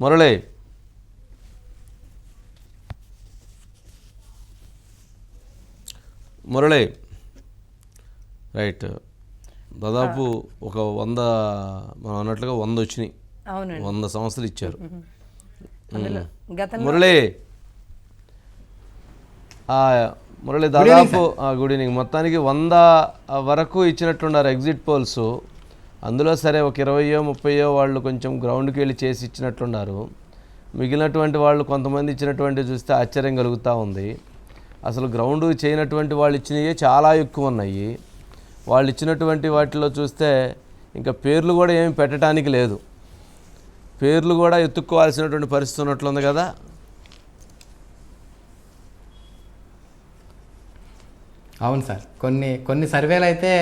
Murali. Murali. Right. దాదాపు ఒక వంద మనం అన్నట్లుగా వంద వచ్చినాయి. అవునండి. వంద సంస్థలు ఇచ్చారు. మురళి. ఆ, మురళి దాదాపు ఆ, గుడ్ ఈవినింగ్ మొత్తానికి వంద వరకు ఇచ్చినట్లున్నారు ఎగ్జిట్ పోల్స్. అందులో సరే ఒక ఇరవయో ముప్పయో వాళ్ళు కొంచెం గ్రౌండ్కి వెళ్ళి చేసి ఇచ్చినట్లున్నారు. మిగిలినటువంటి వాళ్ళు కొంతమంది ఇచ్చినటువంటి చూస్తే ఆశ్చర్యం కలుగుతూ ఉంది. అసలు గ్రౌండ్ చేయనటువంటి వాళ్ళు ఇచ్చినవి చాలా ఎక్కువ ఉన్నాయి వాళ్ళు ఇచ్చినటువంటి వాటిలో చూస్తే ఇంకా పేర్లు కూడా ఏమి పెట్టడానికి లేదు. పేర్లు కూడా ఎత్తుక్కోవాల్సినటువంటి పరిస్థితి ఉన్నట్లుంది కదా. అవును సార్. కొన్ని కొన్ని సర్వేలు అయితే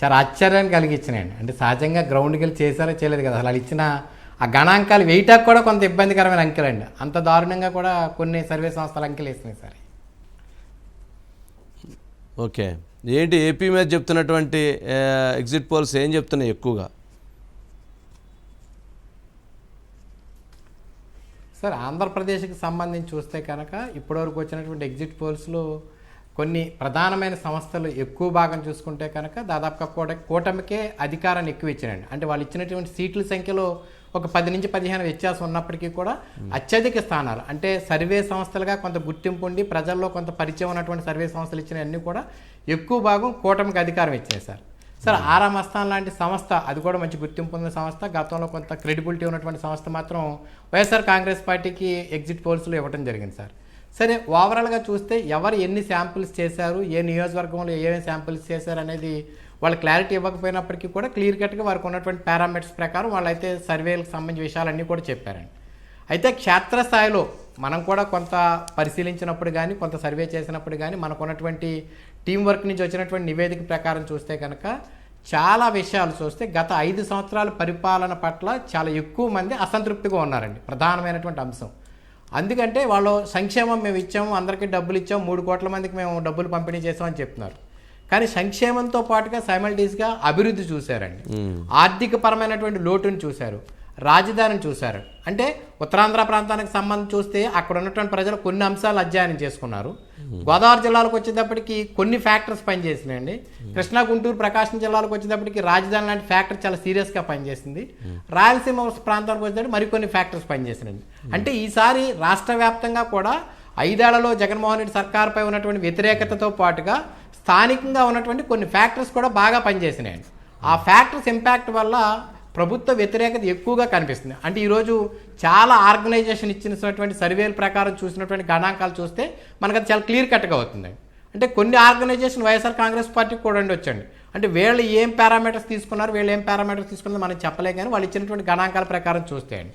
చాలా ఆశ్చర్యాన్ని కలిగించినాయండి అంటే సహజంగా గ్రౌండ్కి వెళ్ళి చేశారో చేయలేదు కదా. అసలు ఇచ్చిన ఆ గణాంకాలు వేయటానికి కూడా కొంత ఇబ్బందికరమైన అంకెలండి అంత దారుణంగా కూడా కొన్ని సర్వే సంస్థలు అంకెలు వేసినాయి సార్. ఓకే. ఏంటి ఏపీ మీద చెప్తున్నటువంటి ఎగ్జిట్ పోల్స్ ఏం చెప్తున్నాయి ఎక్కువగా? సార్ ఆంధ్రప్రదేశ్కి సంబంధించి చూస్తే కనుక ఇప్పటివరకు వచ్చినటువంటి ఎగ్జిట్ పోల్స్లో కొన్ని ప్రధానమైన సంస్థలు ఎక్కువ భాగం చూసుకుంటే కనుక దాదాపుగా కూట కూటమికే అధికారాన్ని ఎక్కువ ఇచ్చినండి అంటే వాళ్ళు ఇచ్చినటువంటి సీట్ల సంఖ్యలో ఒక పది నుంచి పదిహేను వ్యత్యాసం ఉన్నప్పటికీ కూడా అత్యధిక స్థానాలు. అంటే సర్వే సంస్థలుగా కొంత గుర్తింపు ఉండి ప్రజల్లో కొంత పరిచయం ఉన్నటువంటి సర్వే సంస్థలు ఇచ్చిన అన్ని కూడా ఎక్కువ భాగం కూటమికి అధికారం ఇచ్చాయి సార్. సార్ ఆరామ్ అస్థాన్ లాంటి సంస్థ అది కూడా మంచి గుర్తింపు ఉన్న సంస్థ. గతంలో కొంత క్రెడిబిలిటీ ఉన్నటువంటి సంస్థ మాత్రం వైఎస్ఆర్ కాంగ్రెస్ పార్టీకి ఎగ్జిట్ పోల్స్లో ఇవ్వడం జరిగింది సార్. సరే ఓవరాల్గా చూస్తే ఎవరు ఎన్ని శాంపిల్స్ చేశారు ఏ నియోజకవర్గంలో ఏమేమి శాంపిల్స్ చేశారు అనేది వాళ్ళు క్లారిటీ ఇవ్వకపోయినప్పటికీ కూడా క్లియర్ కట్గా వారికి ఉన్నటువంటి పారామీటర్స్ ప్రకారం వాళ్ళైతే సర్వేలకు సంబంధించిన విషయాలన్నీ కూడా చెప్పారండి. అయితే క్షేత్రస్థాయిలో మనం కూడా కొంత పరిశీలించినప్పుడు కానీ కొంత సర్వే చేసినప్పుడు కానీ మనకు ఉన్నటువంటి టీం వర్క్ నుంచి వచ్చినటువంటి నివేదిక ప్రకారం చూస్తే కనుక చాలా విషయాలు చూస్తే గత ఐదు సంవత్సరాల పరిపాలన పట్ల చాలా ఎక్కువ మంది అసంతృప్తిగా ఉన్నారండి. ప్రధానమైనటువంటి అంశం. అందుకంటే వాళ్ళు సంక్షేమం మేము ఇచ్చాము అందరికీ డబ్బులు ఇచ్చాము మూడు కోట్ల మందికి మేము డబ్బులు పంపిణీ చేసామని చెప్తున్నారు. కానీ సంక్షేమంతో పాటుగా సైమల్టీస్గా అభివృద్ధి చూశారండి. ఆర్థిక పరమైనటువంటి లోటును చూశారు. రాజధానిని చూశారు. అంటే ఉత్తరాంధ్ర ప్రాంతానికి సంబంధించి చూస్తే అక్కడ ఉన్నటువంటి ప్రజలు కొన్ని అంశాలు అధ్యయనం చేసుకున్నారు. గోదావరి జిల్లాలకు వచ్చేటప్పటికి కొన్ని ఫ్యాక్టర్స్ పనిచేసినాయండి. కృష్ణా గుంటూరు ప్రకాశం జిల్లాలకు వచ్చేటప్పటికి రాజధాని లాంటి ఫ్యాక్టర్ చాలా సీరియస్గా పనిచేసింది. రాయలసీమ ప్రాంతానికి వచ్చేటప్పుడు మరికొన్ని ఫ్యాక్టర్స్ పనిచేసినాయండి. అంటే ఈసారి రాష్ట్ర వ్యాప్తంగా కూడా ఐదేళ్ళలో జగన్మోహన్ రెడ్డి సర్కార్పై ఉన్నటువంటి వ్యతిరేకతతో పాటుగా స్థానికంగా ఉన్నటువంటి కొన్ని ఫ్యాక్టర్స్ కూడా బాగా పనిచేసినాయండి. ఆ ఫ్యాక్టర్స్ ఇంపాక్ట్ వల్ల ప్రభుత్వ వ్యతిరేకత ఎక్కువగా కనిపిస్తుంది. అంటే ఈరోజు చాలా ఆర్గనైజేషన్ ఇచ్చినటువంటి సర్వేల ప్రకారం చూసినటువంటి గణాంకాలు చూస్తే మనకు అది చాలా క్లియర్ కట్గా అవుతుంది. అంటే కొన్ని ఆర్గనైజేషన్ వైఎస్ఆర్ కాంగ్రెస్ పార్టీకి కూడా ఉండొచ్చండి. అంటే వీళ్ళు ఏం పారామీటర్స్ తీసుకున్నారు వీళ్ళు ఏం పారామీటర్స్ తీసుకున్నారు మనం చెప్పలే కానీ వాళ్ళు ఇచ్చినటువంటి గణాంకాల ప్రకారం చూస్తే అండి.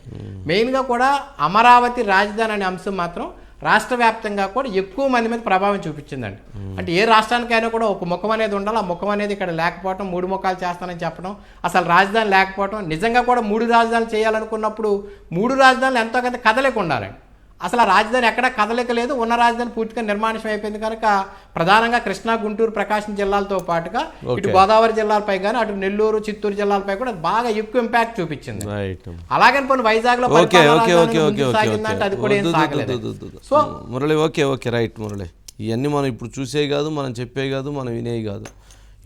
మెయిన్గా కూడా అమరావతి రాజధాని అనే అంశం మాత్రం రాష్ట్ర వ్యాప్తంగా కూడా ఎక్కువ మంది మీద ప్రభావం చూపించిందండి. అంటే ఏ రాష్ట్రానికైనా కూడా ఒక ముఖం అనేది ఉండాలి. ఆ ముఖం అనేది ఇక్కడ లేకపోవడం మూడు ముఖాలు చేస్తానని చెప్పడం అసలు రాజధాని లేకపోవడం నిజంగా కూడా మూడు రాజధానులు చేయాలనుకున్నప్పుడు మూడు రాజధానులు ఎంతో కొంత కదలిక ఉండాలండి అసలు ఆ రాజధాని ఎక్కడా కదలిక లేదు. ఉన్న రాజధాని పూర్తిగా నిర్మాణం అయిపోయింది కనుక ప్రధానంగా కృష్ణా గుంటూరు ప్రకాశం జిల్లాలతో పాటుగా ఇటు గోదావరి జిల్లాలపై కానీ అటు నెల్లూరు చిత్తూరు జిల్లాలపై కూడా బాగా ఎక్కువ ఇంపాక్ట్ చూపించింది. రైట్ అలాగని పోనీ వైజాగ్లో అది కూడా ఏం సాగలేదు. So Murali okay okay right Murali. ఇవన్నీ మనం ఇప్పుడు చూసే కాదు మనం చెప్పే కాదు మనం వినేవి కాదు.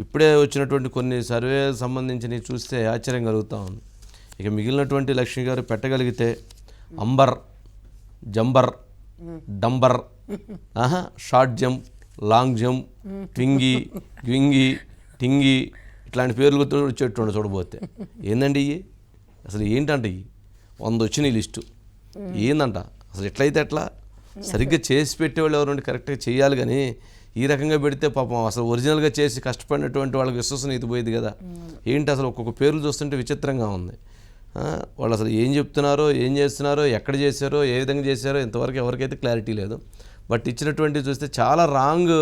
ఇప్పుడే వచ్చినటువంటి కొన్ని సర్వే సంబంధించినవి చూస్తే ఆశ్చర్యం కలుగుతూ ఉంది. ఇక మిగిలినటువంటి లక్ష్మి గారు పెట్టగలిగితే అంబర్ జంబర్ డంబర్ ఆహా షార్ట్ జంప్ లాంగ్ జంప్ ట్వింగి గ్వింగి టింగి ఇట్లాంటి పేర్లు వచ్చేట్టు చూడబోతే. ఏందండి ఇవి అసలు ఏంటంట ఇవి వంద వచ్చినాయి లిస్టు. ఏందంట? అసలు ఎట్లయితే ఎట్లా సరిగ్గా చేసి పెట్టేవాళ్ళు ఎవరు కరెక్ట్గా చేయాలి కానీ ఈ రకంగా పెడితే పాపం అసలు ఒరిజినల్గా చేసి కష్టపడినటువంటి వాళ్ళకి విశ్వసనీయత పోయేది కదా. ఏంటి అసలు ఒక్కొక్క పేర్లు చూస్తుంటే విచిత్రంగా ఉంది. వాళ్ళు అసలు ఏం చెప్తున్నారో ఏం చేస్తున్నారో ఎక్కడ చేశారో ఏ విధంగా చేశారో ఇంతవరకు ఎవరికైతే క్లారిటీ లేదు. బట్ ఇచ్చినటువంటి చూస్తే చాలా రాంగ్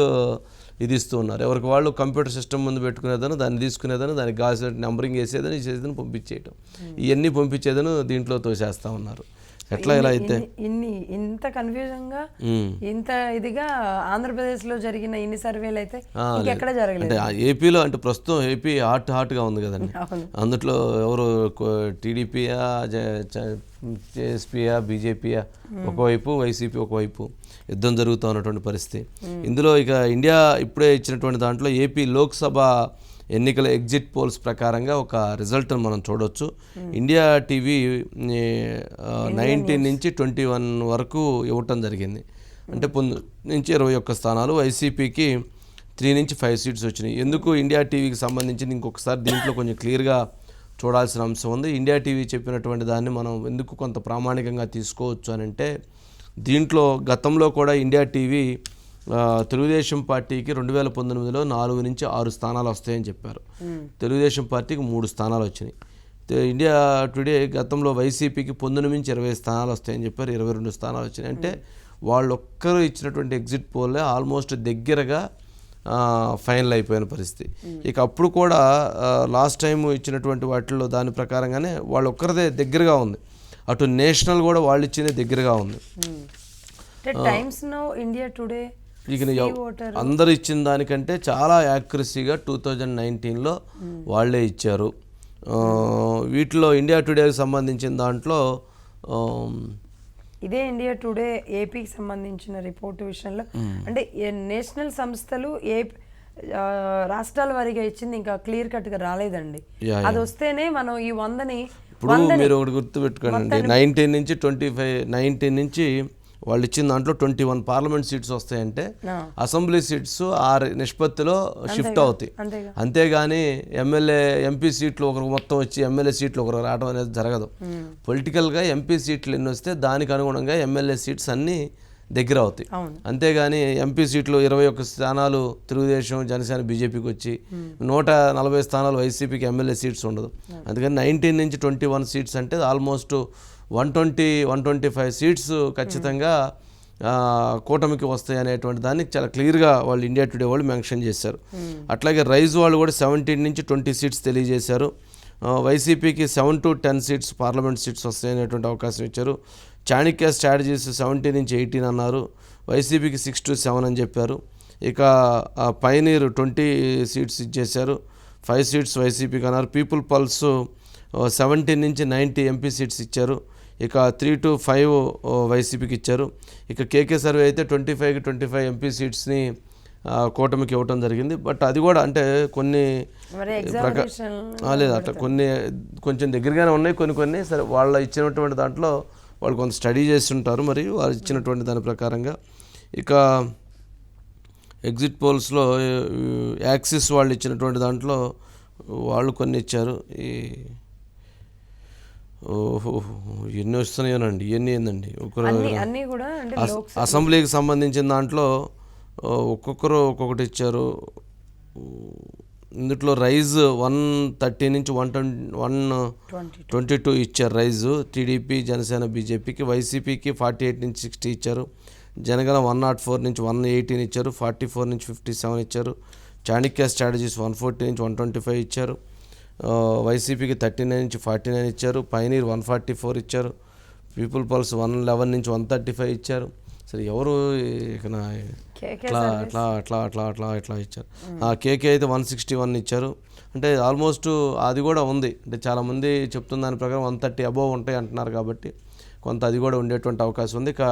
ఇది ఇస్తూ ఉన్నారు. ఎవరికి వాళ్ళు కంప్యూటర్ సిస్టమ్ ముందు పెట్టుకునేదని దాన్ని తీసుకునేదని దానికి కావాల్సిన నెంబరింగ్ వేసేదని చేసేదని పంపించేయటం. ఇవన్నీ పంపించేదని దీంట్లో తోసేస్తూ ఉన్నారు. ఎట్లా ఇలా అయితే? ఇన్ని- ఇంత కన్ఫ్యూజన్గా ఉమ్. ఇంత ఇదిగా ఆంధ్రప్రదేశ్లో జరిగిన ఇన్ని సర్వేలు అయితే ఆ, ఇంకెక్కడ జరగలేదు. అంటే ఏపీలో అంటే ప్రస్తుతం ఏపీ హాట్ హాట్గా ఉంది కదండి. అందుట్లో ఎవరు టీడీపీయా జేఎస్పీయా బీజేపీయా ఒకవైపు వైసీపీ ఒకవైపు యుద్ధం జరుగుతూ ఉన్నటువంటి పరిస్థితి. ఇందులో ఇక ఇండియా ఇప్పుడే ఇచ్చినటువంటి దాంట్లో ఏపీ లోక్సభ ఎన్నికల ఎగ్జిట్ పోల్స్ ప్రకారంగా ఒక రిజల్ట్ మనం చూడొచ్చు. ఇండియా టీవీ నైన్టీన్ నుంచి ట్వంటీ వన్ వరకు ఇవ్వటం జరిగింది. అంటే పొందు నుంచి ఇరవై ఒక్క స్థానాలు వైసీపీకి త్రీ నుంచి ఫైవ్ సీట్స్ వచ్చినాయి. ఎందుకు ఇండియా టీవీకి సంబంధించి ఇంకొకసారి దీంట్లో కొంచెం క్లియర్గా చూడాల్సిన అంశం ఉంది. ఇండియా టీవీ చెప్పినటువంటి దాన్ని మనం ఎందుకు కొంత ప్రామాణికంగా తీసుకోవచ్చు అని అంటే దీంట్లో గతంలో కూడా ఇండియా టీవీ తెలుగుదేశం పార్టీకి రెండు వేల పంతొమ్మిదిలో నాలుగు నుంచి ఆరు స్థానాలు వస్తాయని చెప్పారు. తెలుగుదేశం పార్టీకి మూడు స్థానాలు వచ్చినాయి. ఇండియా టుడే గతంలో వైసీపీకి పొందున మించి ఇరవై స్థానాలు వస్తాయని చెప్పారు. ఇరవై రెండు స్థానాలు వచ్చినాయి. అంటే వాళ్ళు ఒక్కరు ఇచ్చినటువంటి ఎగ్జిట్ పోల్లే ఆల్మోస్ట్ దగ్గరగా ఫైనల్ అయిపోయిన పరిస్థితి. ఇక అప్పుడు కూడా లాస్ట్ టైం ఇచ్చినటువంటి వాటిల్లో దాని ప్రకారంగానే వాళ్ళు ఒక్కరిదే దగ్గరగా ఉంది. అటు నేషనల్ కూడా వాళ్ళు ఇచ్చిందే దగ్గరగా ఉంది. టైమ్స్ నో ఇండియా టుడే ఇక అందరు ఇచ్చిన దానికంటే చాలా యాక్యురసీగా టూ థౌజండ్ నైన్టీన్లో వాళ్ళే ఇచ్చారు. వీటిలో ఇండియా టుడేకి సంబంధించిన దాంట్లో ఇదే ఇండియా టుడే ఏపీకి సంబంధించిన రిపోర్టు విషయంలో. అంటే నేషనల్ సంస్థలు ఏ రాష్ట్రాల వారీగా ఇచ్చింది ఇంకా క్లియర్ కట్గా రాలేదండి అది వస్తేనే మనం ఈ వందని ఇప్పుడు మీరు ఒకటి గుర్తుపెట్టుకోండి. నైన్టీన్ నుంచి ట్వంటీ ఫైవ్ నైన్టీన్ నుంచి వాళ్ళు ఇచ్చిన దాంట్లో ట్వంటీ వన్ పార్లమెంట్ సీట్స్ వస్తాయంటే. అసెంబ్లీ సీట్స్ ఆ నిష్పత్తిలో షిఫ్ట్ అవుతాయి. అంతేగా. అంతేగాని ఎమ్మెల్యే ఎంపీ సీట్లు ఒకరు మొత్తం వచ్చి ఎమ్మెల్యే సీట్లు ఒకరు రావడం అనేది జరగదు. పొలిటికల్గా ఎంపీ సీట్లు ఎన్ని వస్తే దానికి అనుగుణంగా ఎమ్మెల్యే సీట్స్ అన్నీ దగ్గర అవుతాయి. అంతేగాని ఎంపీ సీట్లు ఇరవై ఒక్క స్థానాలు తెలుగుదేశం జనసేన బీజేపీకి వచ్చి నూట నలభై స్థానాలు వైసీపీకి ఎమ్మెల్యే సీట్స్ ఉండదు. అందుకని నైన్టీన్ నుంచి ట్వంటీ వన్ సీట్స్ అంటే almost one twenty one twenty five seats ఖచ్చితంగా కూటమికి వస్తాయి అనేటువంటి దాన్ని చాలా క్లియర్గా వాళ్ళు ఇండియా టుడే వాళ్ళు మెన్షన్ చేశారు. అట్లాగే రైజ్ వాళ్ళు కూడా సెవెంటీన్ నుంచి ట్వంటీ సీట్స్ తెలియజేశారు. వైసీపీకి seven to ten seats parliament seats వస్తాయనేటువంటి అవకాశం ఇచ్చారు. చాణక్య స్ట్రాటజీస్ సెవెంటీ నుంచి ఎయిటీన్ అన్నారు. వైసీపీకి సిక్స్ టు సెవెన్ అని చెప్పారు. ఇక పైనీర్ ట్వంటీ సీట్స్ ఇచ్చేశారు. ఫైవ్ సీట్స్ వైసీపీకి అన్నారు. పీపుల్ పల్స్ సెవెంటీన్ నుంచి నైంటీ ఎంపీ సీట్స్ ఇచ్చారు. ఇక త్రీ టు ఫైవ్ వైసీపీకి ఇచ్చారు. ఇక కేకే సర్వే అయితే ట్వంటీ ఫైవ్కి ట్వంటీ ఫైవ్ ఎంపీ సీట్స్ని కూటమికి ఇవ్వటం జరిగింది. బట్ అది కూడా అంటే కొన్ని లేదు అట్లా కొన్ని కొంచెం దగ్గరగానే ఉన్నాయి కొన్ని కొన్ని. సరే వాళ్ళ ఇచ్చినటువంటి దాంట్లో వాళ్ళు కొంత స్టడీ చేస్తుంటారు మరి వాళ్ళు ఇచ్చినటువంటి దాని ప్రకారంగా. ఇక ఎగ్జిట్ పోల్స్లో యాక్సిస్ వాళ్ళు ఇచ్చినటువంటి దాంట్లో వాళ్ళు కొన్ని ఇచ్చారు. ఈ ఓహో ఎన్ని వస్తున్నాయోనండి ఇవన్నీ ఏందండి లోక్ అసెంబ్లీకి సంబంధించిన దాంట్లో ఒక్కొక్కరు ఒక్కొక్కటి ఇచ్చారు. ఇందులో రైజ్ వన్ థర్టీ నుంచి one twenty one twenty two ఇచ్చారు రైజ్. టీడీపీ జనసేన బీజేపీకి వైసీపీకి ఫార్టీ ఎయిట్ నుంచి సిక్స్టీ ఇచ్చారు. జనగణ వన్ నాట్ ఫోర్ నుంచి వన్ ఎయిటీన్ ఇచ్చారు. ఫార్టీ ఫోర్ నుంచి ఫిఫ్టీ సెవెన్ ఇచ్చారు. చాణక్య స్ట్రాటజీస్ వన్ ఫోర్టీ నుంచి వన్ ట్వంటీ ఫైవ్ ఇచ్చారు. వైసీపీకి థర్టీ నైన్ నుంచి ఫార్టీ నైన్ ఇచ్చారు. పైనీర్ వన్ ఫార్టీ ఫోర్ ఇచ్చారు. పీపుల్ పల్స్ వన్ లెవెన్ నుంచి వన్ థర్టీ ఫైవ్ ఇచ్చారు. సరే ఎవరు ఇక అట్లా అట్లా అట్లా అట్లా అట్లా ఇట్లా ఇచ్చారు. ఆ కేకే అయితే వన్ సిక్స్టీ వన్ ఇచ్చారు. అంటే ఆల్మోస్ట్ అది కూడా ఉంది. అంటే చాలామంది చెప్తున్న దాని ప్రకారం వన్ థర్టీ అబోవ్ ఉంటాయి అంటున్నారు కాబట్టి కొంత అది కూడా ఉండేటువంటి అవకాశం ఉంది.